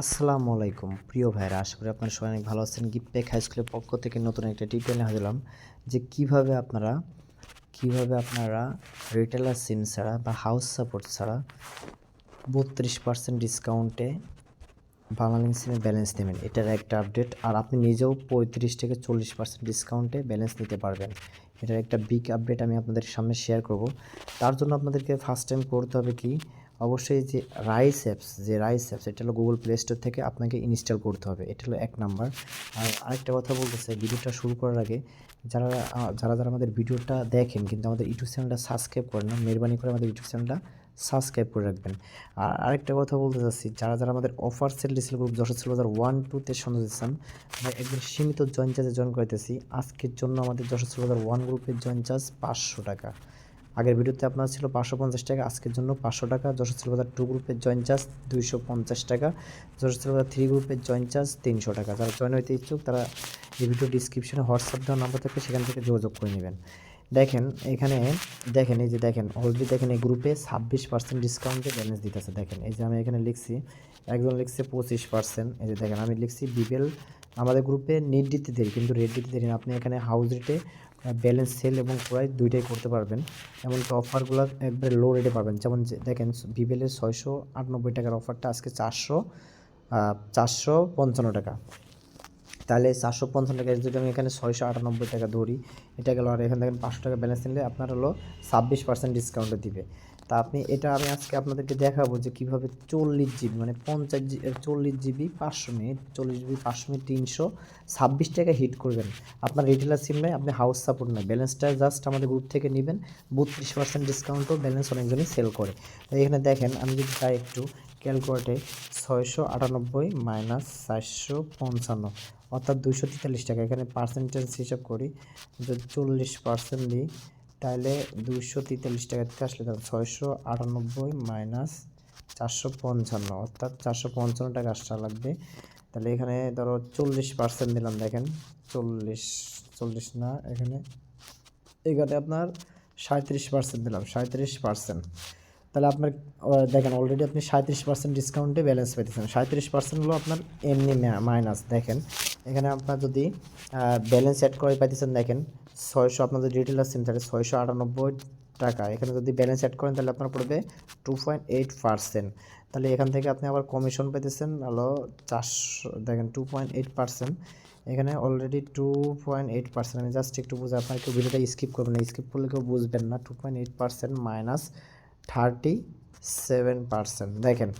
আসসালামু আলাইকুম। প্রিয় ভাইরা আশা করি আপনারা সবাই অনেক ভালো আছেন। গিফটেক হাই স্কুলের পক্ষ থেকে নতুন একটা টিউটোরিয়াল হাজিলাম যে কীভাবে আপনারা কীভাবে আপনারা রিটেলার সিম ছাড়া বা হাউস সাপোর্ট ছাড়া বত্রিশ পার্সেন্ট ডিসকাউন্টে বাংলালিংক সিমে ব্যালেন্স নেবেন। এটার একটা আপডেট আর আপনি নিজেও পঁয়ত্রিশ থেকে চল্লিশ পার্সেন্ট ডিসকাউন্টে ব্যালেন্স নিতে পারবেন। এটার একটা বিগ আপডেট আমি আপনাদের সামনে শেয়ার করব। তার জন্য আপনাদেরকে ফার্স্ট টাইম করতে হবে কি অবশ্যই যে রাইস অ্যাপস যে রাইস অ্যাপস এটা হলো গুগল প্লে স্টোর থেকে আপনাকে ইনস্টল করতে হবে। এটা হলো এক নাম্বার আর আরেকটা কথা বলতেছে, ভিডিওটা শুরু করার আগে যারা যারা যারা আমাদের ভিডিওটা দেখেন কিন্তু আমাদের ইউটিউব চ্যানেলটা সাবস্ক্রাইব করেন না, মেহরবানি করে আমাদের ইউটিউব চ্যানেলটা সাবস্ক্রাইব করে রাখবেন। আর আরেকটা কথা বলতে চাচ্ছি, যারা যারা আমাদের অফার সেল ডিসেল গ্রুপ যশোর সেল বাজার ওয়ান টুতে সন্দেহ দিচ্ছেন, আমরা একদম সীমিত জয়েন চার্জে জয়েন করতেছি। আজকের জন্য আমাদের যশোর সেল বাজার ওয়ান গ্রুপের জয়েন চার্জ পাঁচশো টাকা। আগের ভিডিওতে আপনার ছিল পাঁচশো পঞ্চাশ টাকা, আজকের জন্য পাঁচশো টাকা। যশোর সিলবাজার টু গ্রুপের জয়েন চার্জ দুইশো পঞ্চাশ টাকা। যশোর সিলবাজার থ্রি গ্রুপের জয়েন চার্জ তিনশো টাকা। যারা জয়েন হইতে ইচ্ছুক, তারা এই ভিডিও ডিসক্রিপশনে হোয়াটসঅ্যাপ দেওয়ার নাম্বার থেকে সেখান থেকে যোগাযোগ করে নেবেন। দেখেন, এখানে দেখেন, এই যে দেখেন অলরেডি দেখেন এই গ্রুপে ছাব্বিশ পার্সেন্ট ডিসকাউন্টে ব্যালেন্স দিতেছে। দেখেন, এই যে আমি এখানে লিখছি, একজন লিখছে পঁচিশ পার্সেন্ট এই যে দেখেন, আমি লিখছি বিপিএল আমাদের গ্রুপে নেট দিতে দেরি, কিন্তু রেট দিতে দেরি না। আপনি এখানে হাউস রেটে ব্যালেন্স সেল এবং ক্রয় দুইটাই করতে পারবেন। এমনকি অফারগুলো একবারে লো রেটে পাবেন। যেমন দেখেন বিবেলের ছয়শো আটানব্বই টাকার অফারটা আজকে চারশো চারশো পঞ্চান্ন টাকা। তাহলে চারশো পঞ্চান্ন টাকা যদি আমি এখানে ছয়শো আটানব্বই টাকা ধরি, এটা গেল, আর এখানে দেখেন পাঁচশো টাকা ব্যালেন্স নিলে আপনার হলো ছাব্বিশ পার্সেন্ট ডিসকাউন্টে দিবে। তা আপনি, এটা আমি আজকে আপনাদেরকে দেখাবো যে কীভাবে চল্লিশ জিবি মানে পঞ্চাশ চল্লিশ জিবি পাঁচশো মিনিট, চল্লিশ জিবি পাঁচশো মিনিট, তিনশো ছাব্বিশ টাকা হিট করবেন। আপনার রিটেলার সিম নেই আপনি হাউস সাপোর্ট নেই ব্যালেন্সটা জাস্ট আমাদের গ্রুপ থেকে নেবেন, বত্রিশ পার্সেন্ট ডিসকাউন্টও ব্যালেন্স অনেকজনই সেল করে। তো এখানে দেখেন, আমি যদি চাই একটু ক্যালকুলেটে ছয়শো আটানব্বই মাইনাস চারশো পঞ্চান্ন, অর্থাৎ দুশো তেতাল্লিশ টাকা। এখানে পার্সেন্টেজ হিসাব করি, যদি চল্লিশ পার্সেন্ট দিই তাহলে দুশো তেতাল্লিশ টাকা থেকে আসলে তাহলে ছয়শো আটানব্বই মাইনাস চারশো পঞ্চান্ন, অর্থাৎ চারশো পঞ্চান্ন টাকা আসা লাগবে। তাহলে এখানে ধরো চল্লিশ পার্সেন্ট দিলাম, দেখেন। চল্লিশ চল্লিশ না, এখানে। এখানে আপনার সাঁত্রিশ পার্সেন্ট দিলাম সাঁত্রিশ পার্সেন্ট তাহলে আপনার দেখেন অলরেডি আপনি সাঁত্রিশ পার্সেন্ট ডিসকাউন্টে ব্যালেন্স পেতেছেন। সাঁত্রিশ পার্সেন্ট হলো আপনার এমনি মাইনাস দেখেন। এখানে আপনার যদি ব্যালেন্স অ্যাড করে পাইতেছেন, দেখেন, ছয়শো, আপনাদের রিটেলার সিম থাকে ছয়শো আটানব্বই টাকা। এখানে যদি ব্যালেন্স অ্যাড করেন, তাহলে আপনার পড়বে টু পয়েন্ট এইট পার্সেন্ট তাহলে এখান থেকে আপনি আবার কমিশন পেতেছেন, হলো চারশো, দেখেন টু পয়েন্ট এইট পার্সেন্ট এখানে already two point eight percent আমি জাস্ট একটু বুঝে, আপনার একটু ভিডিওটা স্কিপ করবেন না। স্কিপ করলে কেউ বুঝবেন না। Two point eight percent minus thirty seven percent. দেখেন,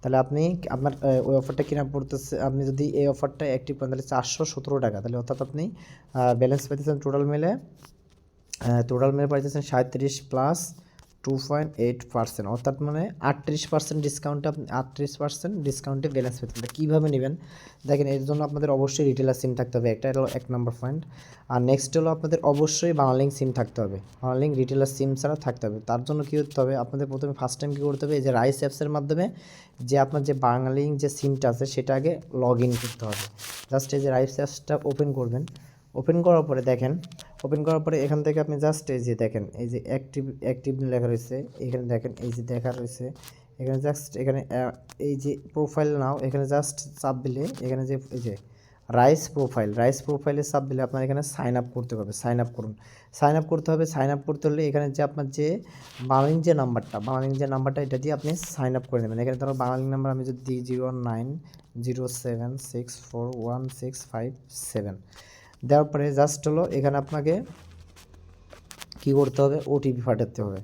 তাহলে আপনি আপনার ওই অফারটা কিনা পড়তেছে, আপনি যদি এই অফারটা অ্যাক্টিভ করেন, তাহলে চারশো সতেরো টাকা। তাহলে অর্থাৎ আপনি ব্যালেন্স পাইতেছেন টোটাল মিলে টোটাল মিলে পাইতেছেন সাঁত্রিশ plus two point eight percent অর্থাৎ মানে আটত্রিশ পার্সেন্ট ডিসকাউন্টে আপনি আটত্রিশ পার্সেন্ট ডিসকাউন্টে ব্যালেন্স পেতে হবে কীভাবে নেবেন? দেখেন, এর জন্য আপনাদের অবশ্যই রিটেলার সিম থাকতে হবে। একটা হলো এক নম্বর পয়েন্ট আর নেক্সট হলো আপনাদের অবশ্যই বাংলালিঙ্ক সিম থাকতে হবে। বাংলালিঙ্ক রিটেলার সিম ছাড়া থাকতে হবে। তার জন্য কী করতে হবে? আপনাদের প্রথমে ফার্স্ট টাইম কী করতে হবে? এই যে রাইস অ্যাপসের মাধ্যমে যে আপনার যে বাংলালিঙ্ক যে সিমটা আছে, সেটা আগে লগ ইন করতে হবে। জাস্ট এই যে রাইস অ্যাপসটা ওপেন করবেন। ওপেন করার পরে দেখেন ওপেন করার পরে এখান থেকে আপনি জাস্ট এই যে দেখেন, এই যে অ্যাক্টিভ অ্যাক্টিভ লেখা রয়েছে। এখানে দেখেন, এই যে দেখা রয়েছে। এখানে জাস্ট এখানে এই যে প্রোফাইল নাও, এখানে জাস্ট চাপ দিলে এখানে যে, এই যে রাইস প্রোফাইল রাইস প্রোফাইলে চাপ দিলে আপনার এখানে সাইন আপ করতে হবে সাইন আপ করুন। সাইন আপ করতে হবে সাইন আপ করতে হলে এখানে যে আপনার যে বাংলিং যে নাম্বারটা বাংলিং যে নাম্বারটা, এটা দিয়ে আপনি সাইন আপ করে নেবেন। এখানে ধরো বাংলিং নাম্বার আমি যদি zero nine zero seven six four one six five seven দেওয়ার পরে জাস্ট হলো এখানে আপনাকে কি করতে হবে ওটিপি পাঠাতে হবে।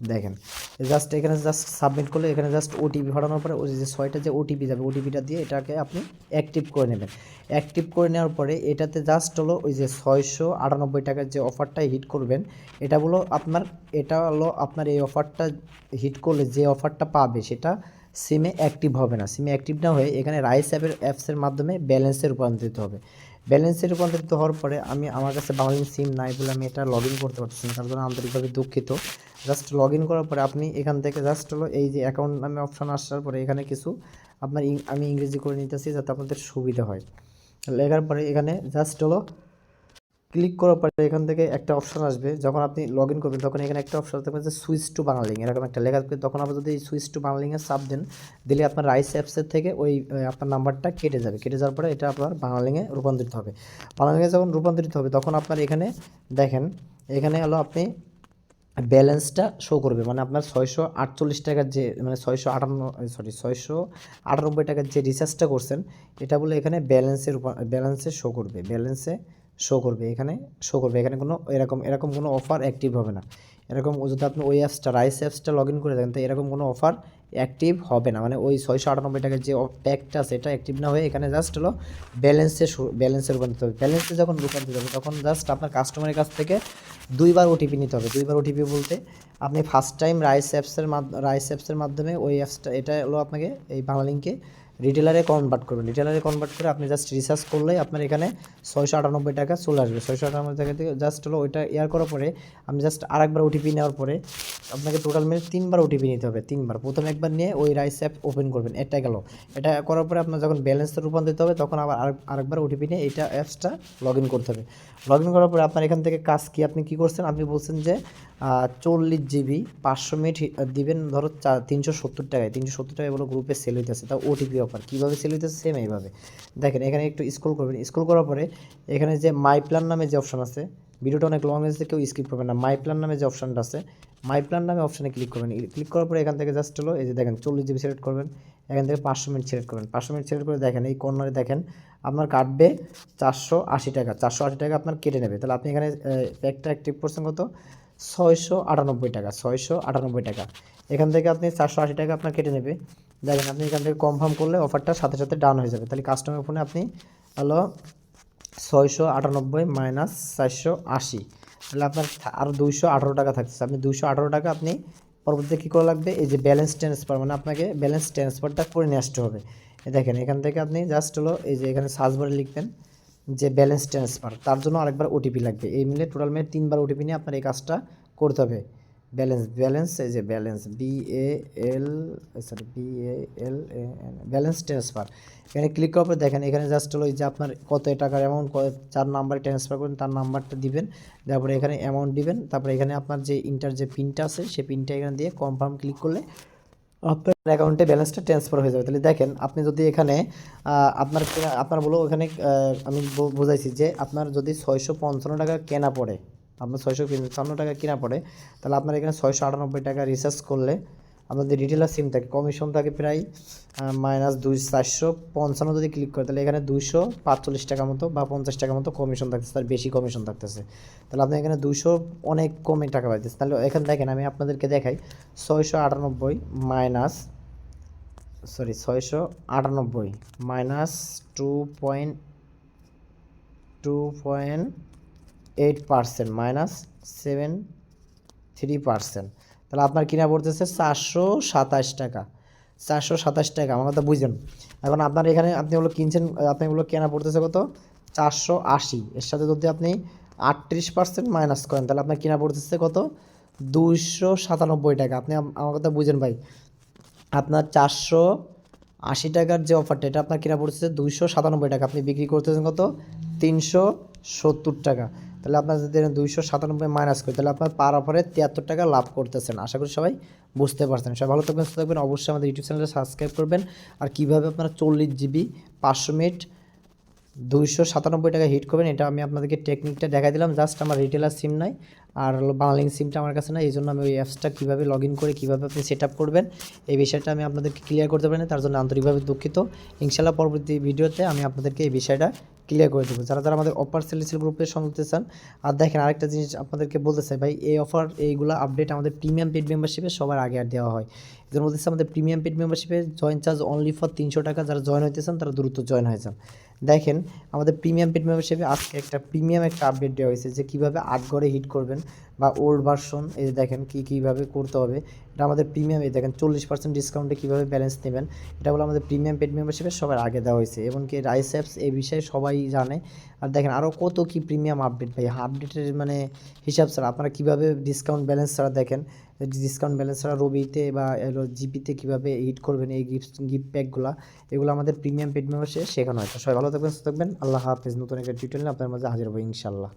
দেখেন জাস্ট এখানে জাস্ট সাবমিট করলে এখানে জাস্ট ওটিপি পাঠানোর পরে ওই যে ছয়টা যে ওটিপি যাবে ওটিপিটা দিয়ে এটাকে আপনি অ্যাক্টিভ করে নেবেন। অ্যাক্টিভ করে নেওয়ার পরে এটাতে জাস্ট হলো ওই যে ছয়শো আটানব্বই টাকার যে অফারটা হিট করবেন, এটা হলো আপনার, এটা হলো আপনার এই অফারটা হিট করলে যে অফারটা পাবে সেটা সিমে অ্যাক্টিভ হবে না। সিমে অ্যাক্টিভ না হয়ে এখানে রাইস অ্যাপের অ্যাপসের মাধ্যমে ব্যালেন্সে রূপান্তরিত হবে। ব্যালেন্সে রূপান্তরিত হওয়ার পরে আমি আমার কাছে বাংলাদেশ সিম নাই বলে আমি এটা লগ ইন করতে পারছি না, তার জন্য আন্তরিকভাবে দুঃখিত। জাস্ট লগ ইন করার পরে আপনি এখান থেকে জাস্ট হলো এই যে অ্যাকাউন্ট নামে অপশান আসার পরে এখানে কিছু আপনার আমি ইংরেজি করে নিতেছি যাতে আপনাদের সুবিধা হয়। লেখার পরে এখানে জাস্ট হলো ক্লিক করার পরে এখান থেকে একটা অপশন আসবে। যখন আপনি লগ ইন করবেন, তখন এখানে একটা অপশন থাকবে যে সুইচ টু বাংলালিং এরকম একটা লেখা থাকবে। তখন আপনি যদি সুইচ টু বাংলালিংয়ে চাপ দেন, দিলে আপনার রাইস অ্যাপসের থেকে ওই আপনার নাম্বারটা কেটে যাবে। কেটে যাওয়ার পরে এটা আপনার বাংলালিংয়ে রূপান্তরিত হবে। বাংলালিংয়ে যখন রূপান্তরিত হবে, তখন আপনার এখানে দেখেন, এখানে হলো আপনি ব্যালেন্সটা শো করবে। মানে আপনার ছয়শো আটচল্লিশ টাকার যে মানে ছয়শো আটান্ন সরি ছয়শো আটানব্বই টাকার যে রিচার্জটা করছেন, এটা বলে এখানে ব্যালেন্সের ব্যালেন্সে শো করবে। ব্যালেন্সে শো করবে এখানে শো করবে। এখানে কোনো এরকম এরকম কোনো অফার অ্যাক্টিভ হবে না। এরকম যদি আপনি ওই অ্যাপসটা রাইস অ্যাপসটা লগ ইন করে থাকেন তো এরকম কোনো অফার অ্যাক্টিভ হবে না। মানে ওই ছয়শো আটানব্বই টাকার যে প্যাকটা সেটা অ্যাক্টিভ না হয়ে এখানে জাস্ট হলো ব্যালেন্সে ব্যালেন্সে রূপান্তরিত হবে। ব্যালেন্সে যখন রূপান্তরিত হবে, তখন জাস্ট আপনার কাস্টমারের কাছ থেকে দুইবার ওটিপি নিতে হবে। দুইবার ওটিপি বলতে আপনি ফার্স্ট টাইম রাইস অ্যাপসের মাধ্যমে রাইস অ্যাপসের মাধ্যমে ওই অ্যাপসটা এটা হলো আপনাকে এই বাংলা লিঙ্কে রিটেলারে কনভার্ট করবেন। রিটেলারে কনভার্ট করে আপনি জাস্ট রিসার্চ করলেই আপনার এখানে ছয়শো আটানব্বই টাকা চলে আসবে। ছয়শো আটানব্বই টাকা থেকে জাস্ট হলো ওইটা ইয়ার করার পরে আপনি জাস্ট আরেকবার ওটিপি নেওয়ার পরে আপনাকে টোটাল মিলে তিনবার ওটিপি নিতে হবে, তিনবার। প্রথম একবার নিয়ে ওই রাইস অ্যাপ ওপেন করবেন, এটা গেল। এটা করার পরে আপনার যখন ব্যালেন্সটা রূপান্তরিত হবে, তখন আবার আরেক, আরেকবার ওটিপি নিয়ে এইটা অ্যাপসটা লগ ইন করতে হবে। লগ ইন করার পরে আপনার এখান থেকে কাজ কি, আপনি কি করছেন? আপনি বলছেন যে চল্লিশ জিবি, পাঁচশো মিনিট দিবেন ধরো চা- তিনশো সত্তর টাকায়। তিনশো সত্তর টাকায় বলো গ্রুপে সেল হইতেছে। তা ওটিপি অফার কীভাবে সেল হইতেছে? সেম এইভাবে। দেখেন, এখানে একটু স্ক্রল করবেন। স্ক্রল করার পরে এখানে যে মাই প্ল্যান নামে যে অপশান আছে, ভিডিওটা অনেক লং হয়েছে কেউ স্কিপ করবেন না। মাই প্ল্যান নামে যে অপশনটা আছে মাই প্ল্যান নামে অপশানে ক্লিক করবেন। ক্লিক করার পরে এখান থেকে জাস্ট হলো, এই যে দেখেন, চল্লিশ জিবি সিলেক্ট করবেন। এখান থেকে পাঁচশো মিনিট সিলেক্ট করবেন। পাঁচশো মিনিট সিলেক্ট করে দেখেন, এই কর্নারে দেখেন, আপনার কাটবে চারশো আশি টাকা। চারশো আশি টাকা আপনার কেটে নেবে। তাহলে আপনি এখানে প্যাকটা অ্যাক্টিভ করছেন কত? ছয়শো আটানব্বই টাকা, ছয়শো আটানব্বই টাকা। এখান থেকে আপনি চারশো আশি টাকা আপনার কেটে নেবে। দেখেন আপনি এখান থেকে কনফার্ম করলে অফারটা সাথে সাথে ডাউন হয়ে যাবে। তাহলে কাস্টমার ফোনে আপনি হলো ছয়শো আটানব্বই মাইনাস চারশো আশি। তাহলে আপনার আরও দুইশো আঠারো টাকা থাকছে আপনি দুইশো আঠারো টাকা আপনি পরবর্তীতে কী করা লাগবে? এই যে ব্যালেন্স ট্রান্সফার মানে আপনাকে ব্যালেন্স ট্রান্সফারটা করে নিয়ে আসতে হবে। দেখেন এখান থেকে আপনি জাস্ট হলো এই যে এখানে সার্চ বারে লিখবেন। যে ব্যালেন্স ট্রান্সফার তার জন্য আরেকবার ওটিপি লাগবে। এই মিলে টোটাল মিলে তিনবার ওটিপি নিয়ে আপনার এই কাজটা করতে হবে। ব্যালেন্স ব্যালেন্স এই যে balance B A L sorry B A L N balance transfer এখানে ক্লিক করার পর দেখেন, এখানে জাস্ট হলো যে আপনার কত টাকার অ্যামাউন্ট চার নাম্বারে ট্রান্সফার করবেন, তার নাম্বারটা দিবেন, তারপরে এখানে অ্যামাউন্ট দিবেন, তারপরে এখানে আপনার যে ইন্টার যে পিনটা আছে সেই পিনটা এখানে দিয়ে কনফার্ম ক্লিক করলে আপনার অ্যাকাউন্টে ব্যালেন্সটা ট্রান্সফার হয়ে যাবে। তাহলে দেখেন, আপনি যদি এখানে আপনার আপনার বলো এখানে আমি বোঝাইছি যে আপনার যদি ছয়শো পঞ্চান্ন টাকা কেনা পড়ে, আপনার ছয়শো পঞ্চান্ন টাকা কেনা পড়ে, তাহলে আপনার এখানে ছয়শো আটানব্বই টাকা রিচার্জ করলে আপনাদের রিটেলার সিম থাকে কমিশন থাকে প্রায় মাইনাস দুই চারশো পঞ্চান্ন যদি ক্লিক করে, তাহলে এখানে দুইশো পাঁচচল্লিশ টাকা মতো বা পঞ্চাশ টাকা মতো কমিশন থাকতেছে, তার বেশি কমিশন থাকতেছে। তাহলে আপনি এখানে দুইশো অনেক কমে টাকা পাইতেছে তাহলে এখানে দেখেন, আমি আপনাদেরকে দেখাই, ছয়শো আটানব্বই মাইনাস সরি ছয়শো আটানব্বই minus two point two point eight percent minus seven three percent তাহলে আপনার কিনা পড়তেছে চারশো সাতাশ টাকা। চারশো সাতাশ টাকা, আমার কথা বুঝছেন এখন আপনার এখানে আপনি ওগুলো কিনছেন আপনি ওগুলো কেনা পড়তেছে কত? চারশো আশি। এর সাথে যদি আপনি আটত্রিশ পার্সেন্ট মাইনাস করেন, তাহলে আপনার কিনা পড়তেছে কত? দুইশো সাতানব্বই টাকা। আপনি আমার কথা বুঝেন ভাই। আপনার চারশো আশি টাকার যে অফারটা এটা আপনার কিনা পড়তেছে দুইশো সাতানব্বই টাকা। আপনি বিক্রি করতেছেন কত? তিনশো সত্তর টাকা। তাহলে আপনার যদি দুইশো সাতানব্বই মাইনাস করি তাহলে আপনার পার অফারে তিয়াত্তর টাকা লাভ করতেছেন। আশা করি সবাই বুঝতে পারছেন। সবাই ভালো থাকবেন, সুস্থ থাকবেন, অবশ্যই আমাদের ইউটিউব চ্যানেলটা সাবস্ক্রাইব করবেন। আর কীভাবে আপনারা চল্লিশ জিবি পাঁচশো মিনিট, দুইশো সাতানব্বই টাকা হিট করবেন, এটা আমি আপনাদেরকে টেকনিকটা দেখা দিলাম। জাস্ট আমার রিটেলার সিম নাই। আর বাংলালিং সিমটা আমার কাছে না এই জন্য আমি ওই অ্যাপসটা কীভাবে লগ ইন করে কীভাবে আপনি সেট করবেন, এই বিষয়টা আমি আপনাদেরকে ক্লিয়ার করতে পারিনি, তার জন্য আন্তরিকভাবে দুঃখিত। ইনশাল্লাহ পরবর্তী ভিডিওতে আমি আপনাদেরকে এই বিষয়টা ক্লিয়ার করে দেবো। যারা যারা আমাদের অফার সেলিসেল গ্রুপে সংযুক্ত চান আর দেখেন আরেকটা জিনিস আপনাদেরকে বলতে চাই, ভাই, এই অফার এইগুলো আপডেট আমাদের প্রিমিয়াম পেড মেম্বারশিপে সবার আগে আর দেওয়া হয়। এদের মধ্যে আমাদের প্রিমিয়াম পেড মেম্বারশিপে জয়েন চার্জ অনলি ফর তিনশো টাকা, যারা জয়েন হইতে চান তারা দ্রুত জয়েন হয়ে যান। দেখেন, আমাদের প্রিমিয়াম পেড মেম্বারশিপে আজকে একটা প্রিমিয়াম একটা আপডেট দেওয়া হয়েছে, যে কীভাবে আট গড়ে হিট করবেন। বা ওল্ড ভার্সন এই দেখেন কী কীভাবে করতে হবে, এটা আমাদের প্রিমিয়াম এই দেখেন চল্লিশ পার্সেন্ট ডিসকাউন্টে কীভাবে ব্যালেন্স নেবেন, এটা হলো আমাদের প্রিমিয়াম পেড মেম্বারশিপে সবার আগে দেওয়া হয়েছে এমনকি রাইস অ্যাপস এই বিষয়ে সবাই জানে। আর দেখেন আরও কত কি প্রিমিয়াম আপডেট ভাই আপডেটের মানে হিসাব ছাড়া আপনারা কীভাবে ডিসকাউন্ট ব্যালেন্স ছাড়া দেখেন ডিসকাউন্ট ব্যালেন্স ছাড়া রবিতে বা জিপিতে কীভাবে হিট করবেন এই গিফট গিফট প্যাকগুলো এগুলো আমাদের প্রিমিয়াম পেড মেম্বারশিপে শেখানো হয়। তো সবাই ভালো থাকবেন, সুস্থ থাকবেন, আল্লাহ হাফেজ। নতুন একটা টিউটোরিয়াল আপনার মাঝে হাজির হব ইনশাল্লাহ